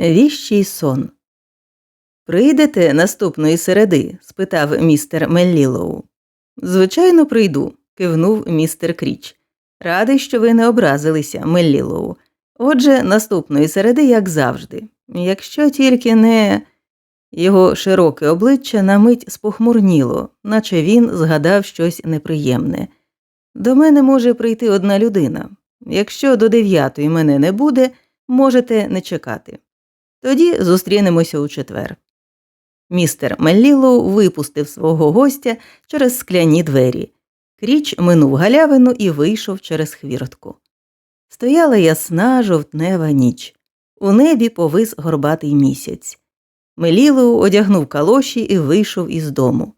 Віщий сон. Прийдете наступної середи? спитав містер Меллілоу. Звичайно, прийду, кивнув містер Кріч. Радий, що ви не образилися, Меллілоу. Отже, наступної середи, як завжди. Якщо тільки не. Його широке обличчя на мить спохмурніло, наче він згадав щось неприємне. До мене може прийти одна людина. Якщо до дев'ятої мене не буде, можете не чекати. Тоді зустрінемося у четвер. Містер Меллілоу випустив свого гостя через скляні двері. Кріч минув галявину і вийшов через хвіртку. Стояла ясна жовтнева ніч. У небі повис горбатий місяць. Мелілоу одягнув калоші і вийшов із дому.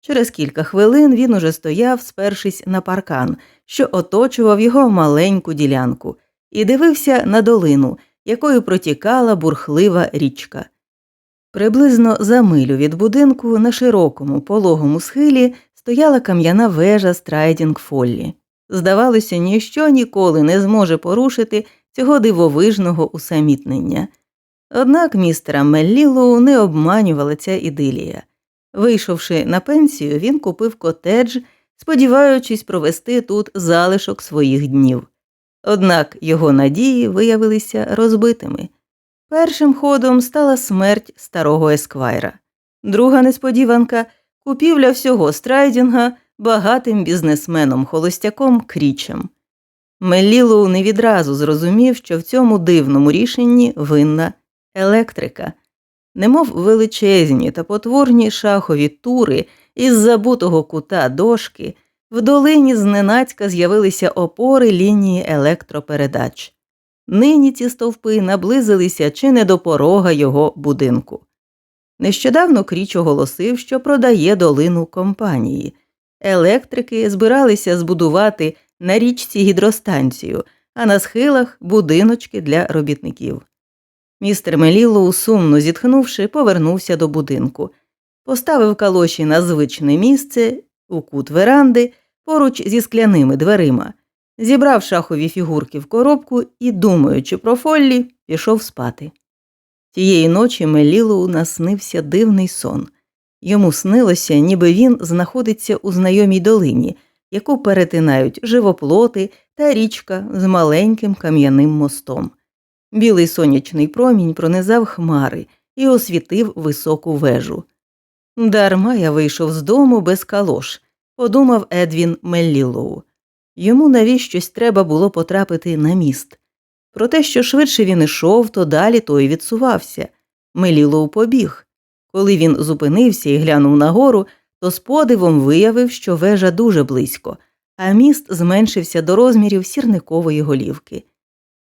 Через кілька хвилин він уже стояв, спершись на паркан, що оточував його маленьку ділянку, і дивився на долину, якою протікала бурхлива річка. Приблизно за милю від будинку на широкому пологому схилі стояла кам'яна вежа Страйдінг Фоллі. Здавалося, ніщо ніколи не зможе порушити цього дивовижного усамітнення. Однак містера Меллілоу не обманювала ця ідилія. Вийшовши на пенсію, він купив котедж, сподіваючись провести тут залишок своїх днів. Однак його надії виявилися розбитими. Першим ходом стала смерть старого есквайра, друга несподіванка купівля всього страйдінга багатим бізнесменом холостяком крічем. Мелілоу не відразу зрозумів, що в цьому дивному рішенні винна електрика, немов величезні та потворні шахові тури із забутого кута дошки, в долині зненацька з'явилися опори лінії електропередач. Нині ці стовпи наблизилися чи не до порога його будинку. Нещодавно Кріч оголосив, що продає долину компанії. Електрики збиралися збудувати на річці гідростанцію, а на схилах будиночки для робітників. Містер Мелілоу, сумно зітхнувши, повернувся до будинку, поставив калоші на звичне місце у кут веранди поруч зі скляними дверима, зібрав шахові фігурки в коробку і, думаючи про Фоллі, пішов спати. Тієї ночі Мелілоу наснився дивний сон. Йому снилося, ніби він знаходиться у знайомій долині, яку перетинають живоплоти та річка з маленьким кам'яним мостом. Білий сонячний промінь пронизав хмари і освітив високу вежу. Дарма я вийшов з дому без калош, подумав Едвін Меллілоу. Йому навіщось треба було потрапити на міст. Про те, що швидше він ішов, то далі той відсувався. Мелілоу побіг. Коли він зупинився і глянув нагору, то з подивом виявив, що вежа дуже близько, а міст зменшився до розмірів сірникової голівки.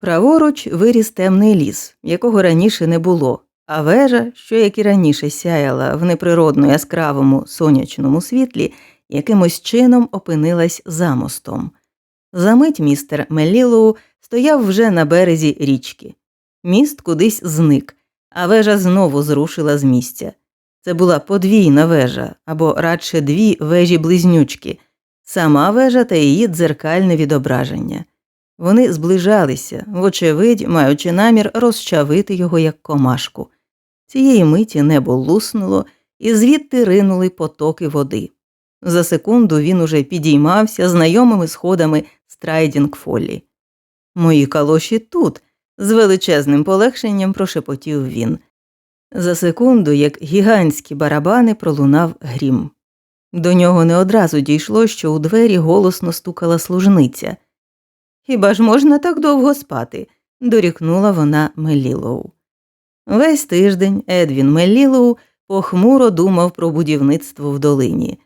Праворуч виріс темний ліс, якого раніше не було, а вежа, що як і раніше сяяла в неприродно яскравому сонячному світлі, якимось чином опинилась за мостом. Замить містер Мелілоу стояв вже на березі річки. Міст кудись зник, а вежа знову зрушила з місця. Це була подвійна вежа або радше дві вежі близнючки, сама вежа та її дзеркальне відображення. Вони зближалися, вочевидь, маючи намір розчавити його як комашку. Цієї миті небо луснуло, і звідти ринули потоки води. За секунду він уже підіймався знайомими сходами Страйдінг Фоллі. Мої калоші тут, з величезним полегшенням прошепотів він. За секунду, як гігантські барабани, пролунав грім. До нього не одразу дійшло, що у двері голосно стукала служниця. Хіба ж можна так довго спати? дорікнула вона Мелілоу. Весь тиждень Едвін Мелілоу похмуро думав про будівництво в долині.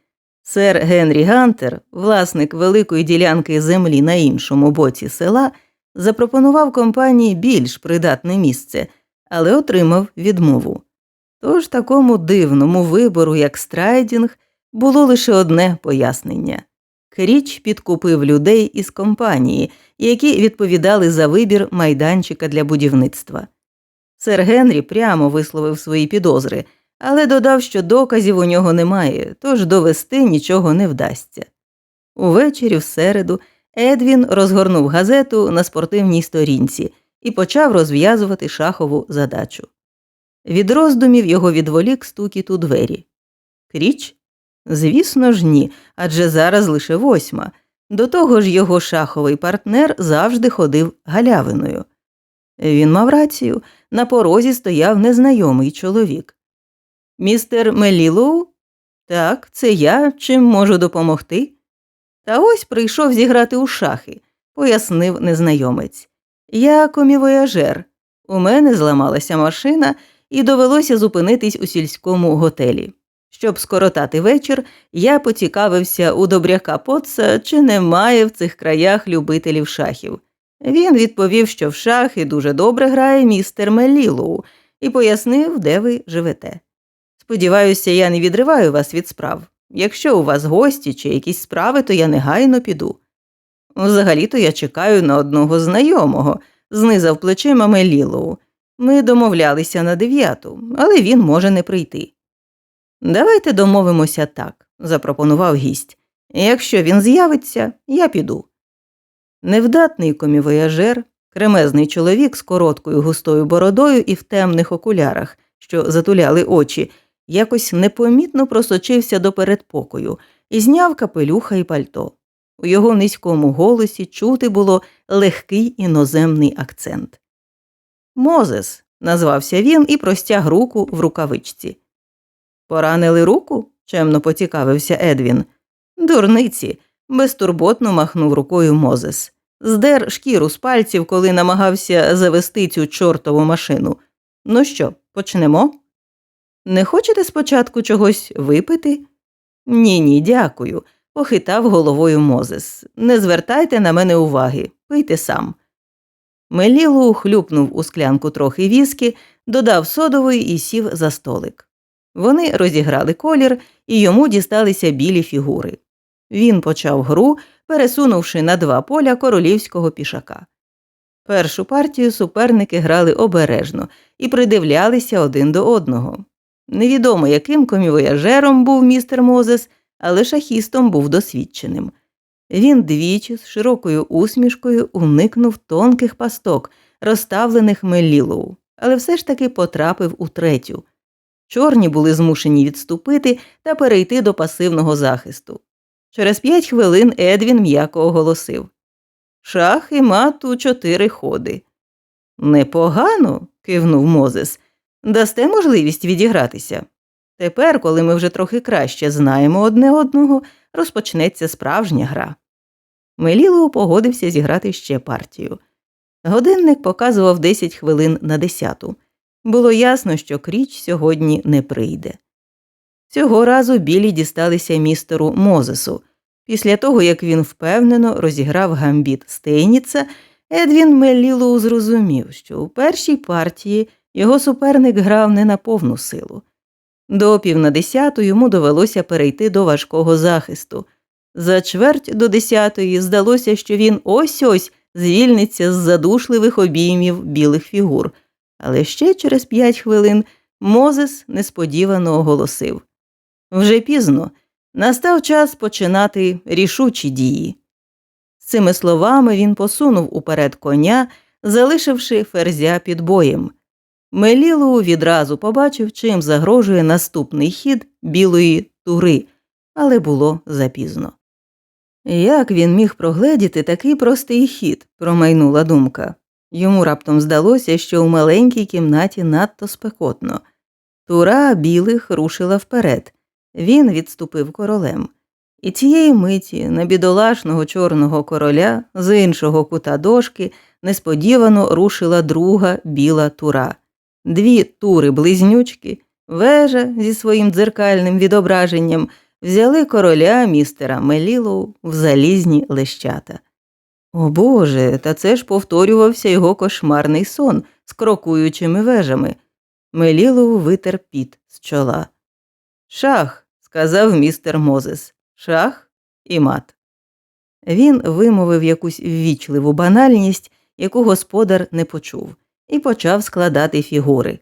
Сер Генрі Гантер, власник великої ділянки землі на іншому боці села, запропонував компанії більш придатне місце, але отримав відмову. Тож такому дивному вибору, як страйдінг, було лише одне пояснення Кріч підкупив людей із компанії, які відповідали за вибір майданчика для будівництва. Сер Генрі прямо висловив свої підозри, але додав, що доказів у нього немає, тож довести нічого не вдасться. Увечері, в середу, Едвін розгорнув газету на спортивній сторінці і почав розв'язувати шахову задачу. Від роздумів його відволік стукіт у двері. Кріч? Звісно ж, ні, адже зараз лише восьма. До того ж, його шаховий партнер завжди ходив галявиною. Він мав рацію, на порозі стояв незнайомий чоловік. Містер Мелілоу? Так, це я. Чим можу допомогти? Та ось прийшов зіграти у шахи, пояснив незнайомець. Я комівояжер. У мене зламалася машина і довелося зупинитись у сільському готелі. Щоб скоротати вечір, я поцікавився у добряка Потца, чи немає в цих краях любителів шахів. Він відповів, що в шахи дуже добре грає містер Мелілоу, і пояснив, де ви живете. Сподіваюся, я не відриваю вас від справ. Якщо у вас гості чи якісь справи, то я негайно піду. Взагалі-то я чекаю на одного знайомого, знизав плечима Мелілоу. Ми домовлялися на дев'яту, але він може не прийти. Давайте домовимося так, запропонував гість. Якщо він з'явиться, я піду. Невдатний комівояжер, кремезний чоловік з короткою густою бородою і в темних окулярах, що затуляли очі, якось непомітно просочився до передпокою і зняв капелюха і пальто. У його низькому голосі чути було легкий іноземний акцент. Мозес, назвався він і простяг руку в рукавичці. Поранили руку? чемно поцікавився Едвін. Дурниці, безтурботно махнув рукою Мозес. Здер шкіру з пальців, коли намагався завести цю чортову машину. Ну що, почнемо? Не хочете спочатку чогось випити? Ні, ні, дякую, похитав головою Мозес. Не звертайте на мене уваги, пийте сам. Мелілу хлюпнув у склянку трохи віскі, додав содовий і сів за столик. Вони розіграли колір, і йому дісталися білі фігури. Він почав гру, пересунувши на два поля королівського пішака. Першу партію суперники грали обережно і придивлялися один до одного. Невідомо, яким комівояжером був містер Мозес, але шахістом був досвідченим. Він двічі з широкою усмішкою уникнув тонких пасток, розставлених Мелілоу, але все ж таки потрапив у третю. Чорні були змушені відступити та перейти до пасивного захисту. Через п'ять хвилин Едвін м'яко оголосив Шах і мат у чотири ходи. Непогано, кивнув Мозес. Дасте можливість відігратися. Тепер, коли ми вже трохи краще знаємо одне одного, розпочнеться справжня гра. Мелілоу погодився зіграти ще партію. Годинник показував 10 хвилин на десяту. Було ясно, що кріч сьогодні не прийде. Цього разу білі дісталися містеру Мозесу. Після того, як він впевнено розіграв гамбіт Стейніца, Едвін Мелілоу зрозумів, що у першій партії його суперник грав не на повну силу. До пів на десяту йому довелося перейти до важкого захисту. За чверть до десятої здалося, що він ось ось звільниться з задушливих обіймів білих фігур, але ще через п'ять хвилин Мозес несподівано оголосив вже пізно настав час починати рішучі дії. З цими словами він посунув уперед коня, залишивши ферзя під боєм. Мелілу відразу побачив, чим загрожує наступний хід білої тури, але було запізно. Як він міг прогледіти такий простий хід, промайнула думка. Йому раптом здалося, що у маленькій кімнаті надто спекотно. Тура білих рушила вперед, він відступив королем. І цієї миті на бідолашного чорного короля з іншого кута дошки несподівано рушила друга біла тура. Дві тури близнючки, вежа зі своїм дзеркальним відображенням взяли короля містера Мелілоу в залізні лещата. О Боже, та це ж повторювався його кошмарний сон з крокуючими вежами. Мелілоу витер піт з чола. Шах, сказав містер Мозес, шах і мат. Він вимовив якусь ввічливу банальність, яку господар не почув, і почав складати фігури.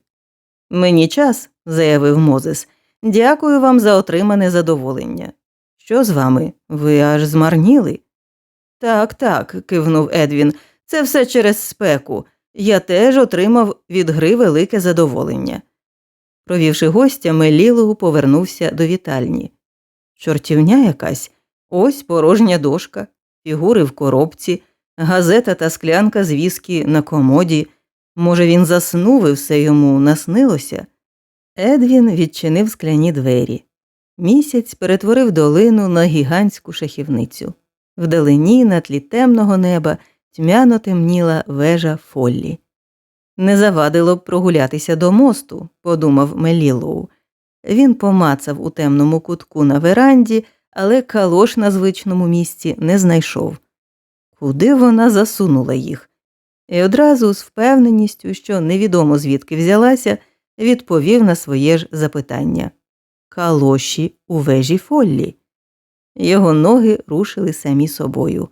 Мені час, заявив Мозес. Дякую вам за отримане задоволення. Що з вами? Ви аж змарніли? Так, так, кивнув Едвін, це все через спеку. я теж отримав від гри велике задоволення. Провівши гостя, Мелілоу повернувся до вітальні. Чортівня якась, ось порожня дошка, фігури в коробці, газета та склянка з віскі на комоді. Може, він заснув і все йому наснилося? Едвін відчинив скляні двері. Місяць перетворив долину на гігантську шахівницю. Вдалині на тлі темного неба тьмяно темніла вежа Фоллі. Не завадило б прогулятися до мосту, подумав Мелілоу. Він помацав у темному кутку на веранді, але калош на звичному місці не знайшов. Куди вона засунула їх? І одразу з впевненістю, що невідомо звідки взялася, відповів на своє ж запитання Калоші у вежі Фоллі. Його ноги рушили самі собою.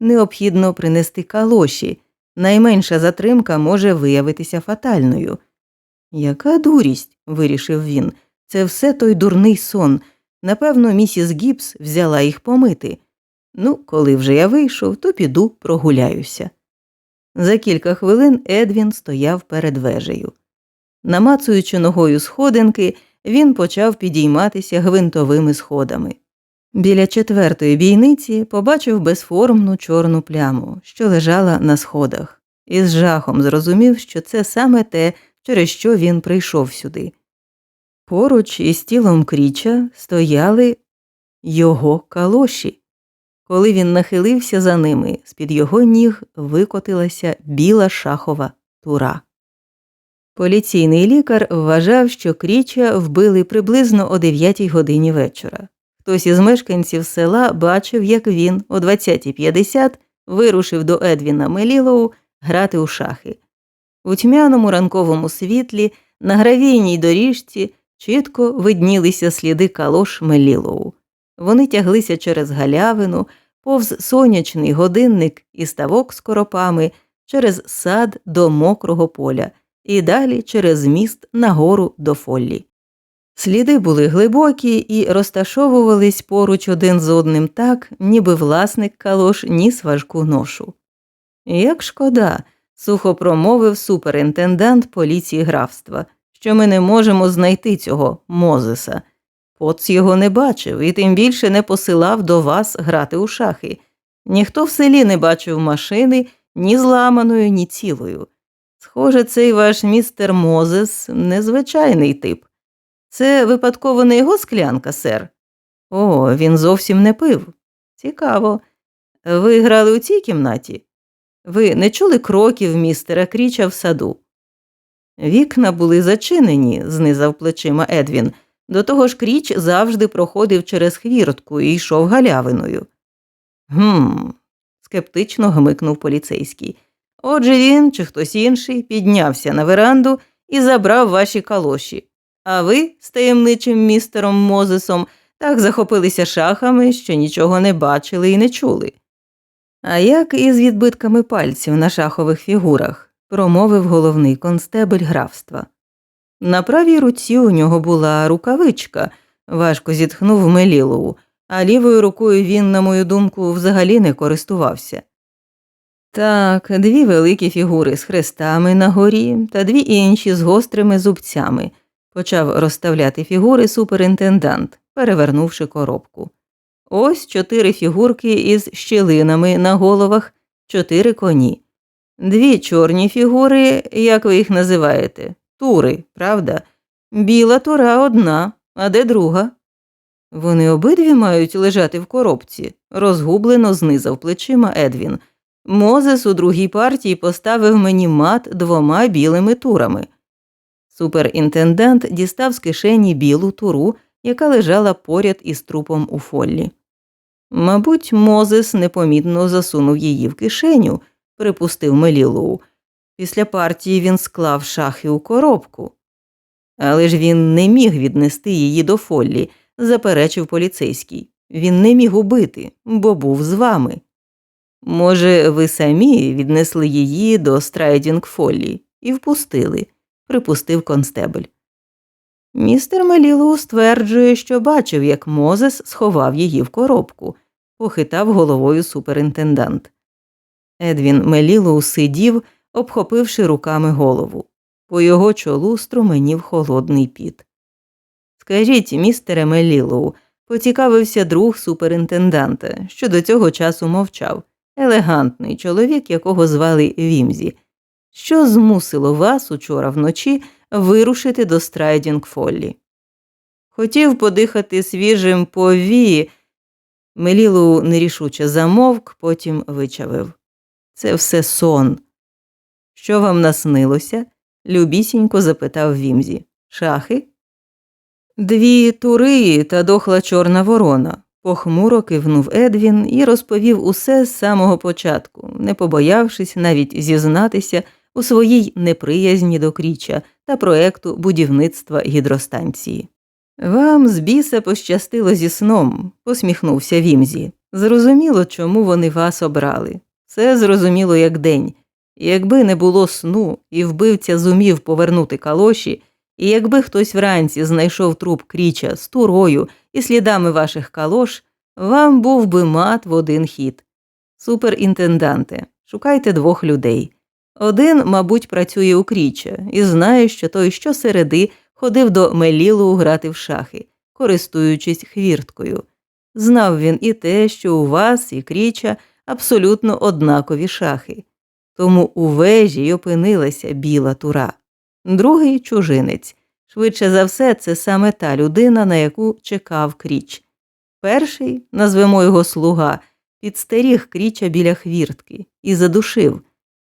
Необхідно принести калоші. Найменша затримка може виявитися фатальною. Яка дурість, вирішив він, це все той дурний сон. Напевно, місіс Гібс взяла їх помити. Ну, коли вже я вийшов, то піду прогуляюся. За кілька хвилин Едвін стояв перед вежею. Намацуючи ногою сходинки, він почав підійматися гвинтовими сходами. Біля четвертої бійниці побачив безформну чорну пляму, що лежала на сходах, і з жахом зрозумів, що це саме те, через що він прийшов сюди. Поруч із тілом кріча стояли його калоші. Коли він нахилився за ними, з під його ніг викотилася біла шахова тура. Поліційний лікар вважав, що кріча вбили приблизно о 9 годині вечора. Хтось із мешканців села бачив, як він о 20.50 вирушив до Едвіна Мелілоу грати у шахи. У тьмяному ранковому світлі на гравійній доріжці чітко виднілися сліди калош Мелілоу. Вони тяглися через галявину, повз сонячний годинник і ставок з коропами, через сад до мокрого поля і далі через міст нагору до фоллі. Сліди були глибокі і розташовувались поруч один з одним так, ніби власник калош ніс важку ношу. Як шкода, сухо промовив суперінтендант поліції графства, що ми не можемо знайти цього Мозеса. Поц його не бачив і тим більше не посилав до вас грати у шахи. Ніхто в селі не бачив машини ні зламаною, ні цілою. Схоже, цей ваш містер Мозес незвичайний тип. Це випадково не його склянка, сер? О, він зовсім не пив. Цікаво. Ви грали у цій кімнаті? Ви не чули кроків містера Кріча в саду? Вікна були зачинені, знизав плечима Едвін. До того ж Кріч завжди проходив через хвіртку і йшов галявиною. Гм, скептично гмикнув поліцейський. Отже він чи хтось інший піднявся на веранду і забрав ваші калоші. А ви з таємничим містером Мозесом так захопилися шахами, що нічого не бачили і не чули. А як із відбитками пальців на шахових фігурах, промовив головний констебель графства. На правій руці у нього була рукавичка, важко зітхнув Мелілоу, а лівою рукою він, на мою думку, взагалі не користувався. Так, дві великі фігури з хрестами на горі та дві інші з гострими зубцями, почав розставляти фігури суперінтендант, перевернувши коробку. Ось чотири фігурки із щілинами на головах, чотири коні. Дві чорні фігури, як ви їх називаєте, тури, правда? Біла тура одна, а де друга? Вони обидві мають лежати в коробці, розгублено знизав плечима Едвін. Мозес у другій партії поставив мені мат двома білими турами. Суперінтендант дістав з кишені білу туру, яка лежала поряд із трупом у фоллі. Мабуть, Мозес непомітно засунув її в кишеню, припустив Мелілоу. Після партії він склав шахи у коробку. Але ж він не міг віднести її до фоллі, заперечив поліцейський. Він не міг убити, бо був з вами. Може, ви самі віднесли її до Страйдінг Фоллі і впустили, припустив констебель. Містер Мелілоу стверджує, що бачив, як Мозес сховав її в коробку, похитав головою суперінтендант. Едвін Мелілоу сидів, обхопивши руками голову. По його чолу струменів холодний піт. Скажіть, містере Мелілоу, поцікавився друг суперінтенданта, що до цього часу мовчав, елегантний чоловік, якого звали Вімзі. Що змусило вас учора вночі вирушити до Страйдінг Фоллі? Хотів подихати свіжим пові. Мелілоу нерішуче замовк, потім вичавив. Це все сон. Що вам наснилося? любісінько запитав Вімзі. Шахи? Дві тури та дохла чорна ворона. Похмуро кивнув Едвін і розповів усе з самого початку, не побоявшись навіть зізнатися у своїй неприязні до кріча та проекту будівництва гідростанції. Вам з біса пощастило зі сном, посміхнувся Вімзі. Зрозуміло, чому вони вас обрали. Все зрозуміло, як день. Якби не було сну, і вбивця зумів повернути калоші, і якби хтось вранці знайшов труп кріча з турою і слідами ваших калош, вам був би мат в один хід. Суперінтенданте, шукайте двох людей. Один, мабуть, працює у кріча і знає, що той щосереди ходив до Мелілу грати в шахи, користуючись хвірткою. Знав він і те, що у вас, і кріча абсолютно однакові шахи. Тому у вежі й опинилася біла тура. Другий чужинець. Швидше за все, це саме та людина, на яку чекав кріч. Перший, назвемо його слуга, підстеріг кріча біля хвіртки і задушив.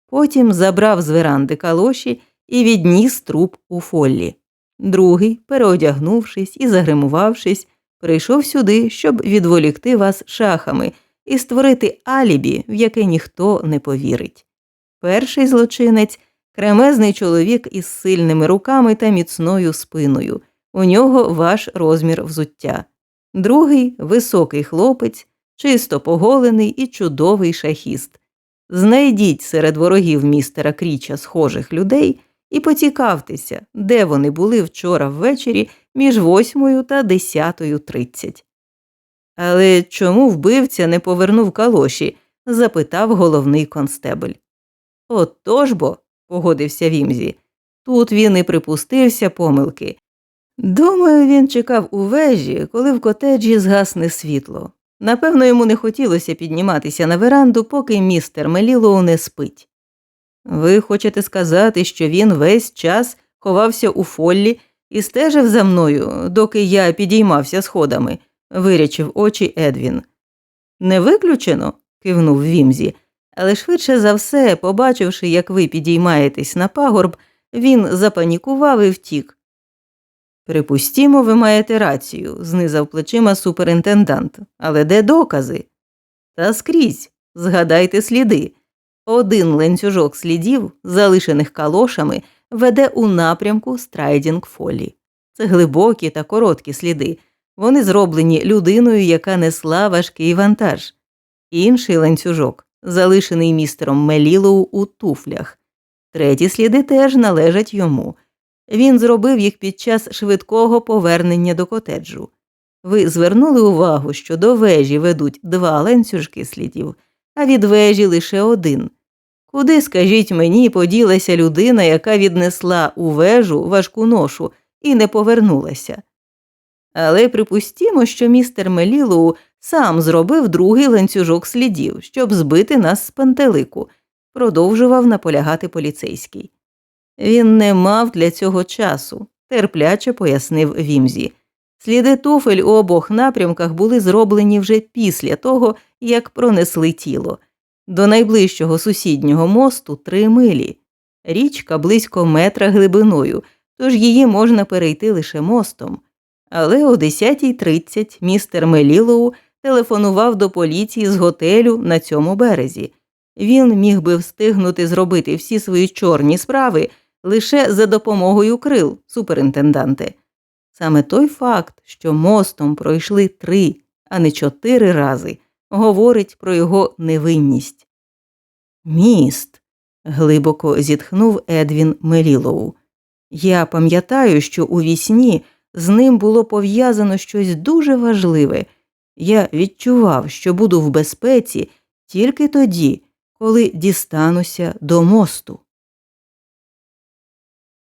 Потім забрав з веранди калоші і відніс труп у фоллі. Другий, переодягнувшись і загримувавшись, прийшов сюди, щоб відволікти вас шахами і створити алібі, в яке ніхто не повірить. Перший злочинець кремезний чоловік із сильними руками та міцною спиною. У нього ваш розмір взуття. Другий високий хлопець, чисто поголений і чудовий шахіст. Знайдіть серед ворогів містера Кріча схожих людей і поцікавтеся, де вони були вчора ввечері між восьмою та десятою тридцять. Але чому вбивця не повернув калоші? запитав головний констебель. Отож бо, погодився Вімзі, тут він і припустився помилки. Думаю, він чекав у вежі, коли в котеджі згасне світло. Напевно, йому не хотілося підніматися на веранду, поки містер Мелілоу не спить. Ви хочете сказати, що він весь час ховався у фоллі і стежив за мною, доки я підіймався сходами, вирячив очі Едвін. Не виключено, кивнув Вімзі, але швидше за все, побачивши, як ви підіймаєтесь на пагорб, він запанікував і втік. Припустімо, ви маєте рацію, знизав плечима суперінтендант. Але де докази? Та скрізь, згадайте сліди. Один ланцюжок слідів, залишених калошами, веде у напрямку Страйдінг Фолі. Це глибокі та короткі сліди. Вони зроблені людиною, яка несла важкий вантаж. Інший ланцюжок залишений містером Мелілоу у туфлях. Треті сліди теж належать йому. Він зробив їх під час швидкого повернення до котеджу. Ви звернули увагу, що до вежі ведуть два ланцюжки слідів, а від вежі лише один. Куди, скажіть мені, поділася людина, яка віднесла у вежу важку ношу і не повернулася? Але припустімо, що містер Мелілоу сам зробив другий ланцюжок слідів, щоб збити нас з пантелику, продовжував наполягати поліцейський. Він не мав для цього часу, терпляче пояснив Вімзі. Сліди туфель у обох напрямках були зроблені вже після того, як пронесли тіло. До найближчого сусіднього мосту три милі. Річка близько метра глибиною, тож її можна перейти лише мостом. Але о 10.30 містер Мелілоу телефонував до поліції з готелю на цьому березі. Він міг би встигнути зробити всі свої чорні справи лише за допомогою крил, суперінтенданте. Саме той факт, що мостом пройшли три, а не чотири рази, говорить про його невинність. Міст. глибоко зітхнув Едвін Мелілоу. Я пам'ятаю, що у вісні з ним було пов'язано щось дуже важливе. Я відчував, що буду в безпеці тільки тоді, коли дістануся до мосту.